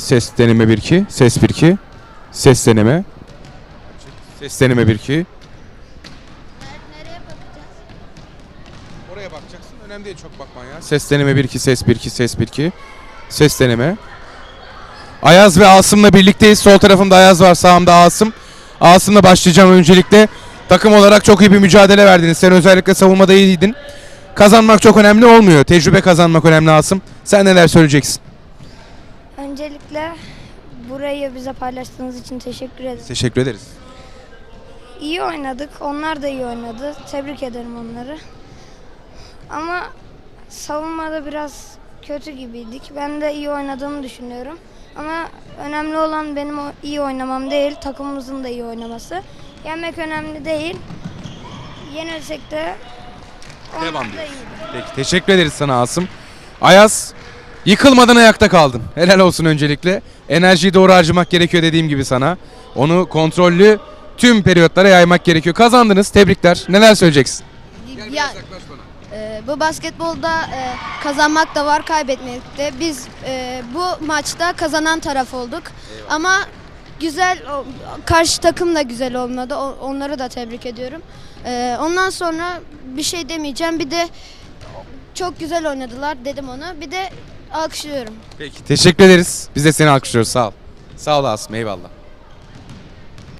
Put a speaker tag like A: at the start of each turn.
A: Ses deneme 1 2. Ses 1 2. Ses deneme. Ses deneme 1 2.
B: Nereye bakacağız?
A: Oraya bakacaksın. Önemli değil çok bakman ya. Ses deneme 1 2. Ses 1 2. Ses 1 2. Ses deneme. Ayaz ve Asım'la birlikteyiz. Sol tarafımda Ayaz var, sağımda Asım. Asım'la başlayacağım öncelikle. Takım olarak çok iyi bir mücadele verdiniz. Sen özellikle savunmada iyiydin. Kazanmak çok önemli olmuyor. Tecrübe kazanmak önemli Asım. Sen neler söyleyeceksin?
B: Öncelikle burayı bize paylaştığınız için teşekkür ederim.
A: Teşekkür ederiz.
B: İyi oynadık. Onlar da iyi oynadı. Tebrik ederim onları. Ama savunmada biraz kötü gibiydik. Ben de iyi oynadığımı düşünüyorum. Ama önemli olan benim iyi oynamam değil, takımımızın da iyi oynaması. Yenmek önemli değil. Yenilsek de onlar
A: Devam
B: da
A: diyoruz.
B: iyi.
A: Peki teşekkür ederiz sana Asım. Ayaz yıkılmadan ayakta kaldın. Helal olsun öncelikle. Enerjiyi doğru harcamak gerekiyor dediğim gibi sana. Onu kontrollü tüm periyotlara yaymak gerekiyor. Kazandınız. Tebrikler. Neler söyleyeceksin?
C: Ya, e, bu basketbolda e, kazanmak da var, kaybetmek de. Biz e, bu maçta kazanan taraf olduk. Ama güzel, karşı takım da güzel olmadı. Onları da tebrik ediyorum. E, ondan sonra bir şey demeyeceğim. Bir de çok güzel oynadılar dedim onu. Bir de alkışlıyorum.
A: Peki teşekkür ederiz. Biz de seni alkışlıyoruz. Sağ ol. Sağ ol Asım. Eyvallah.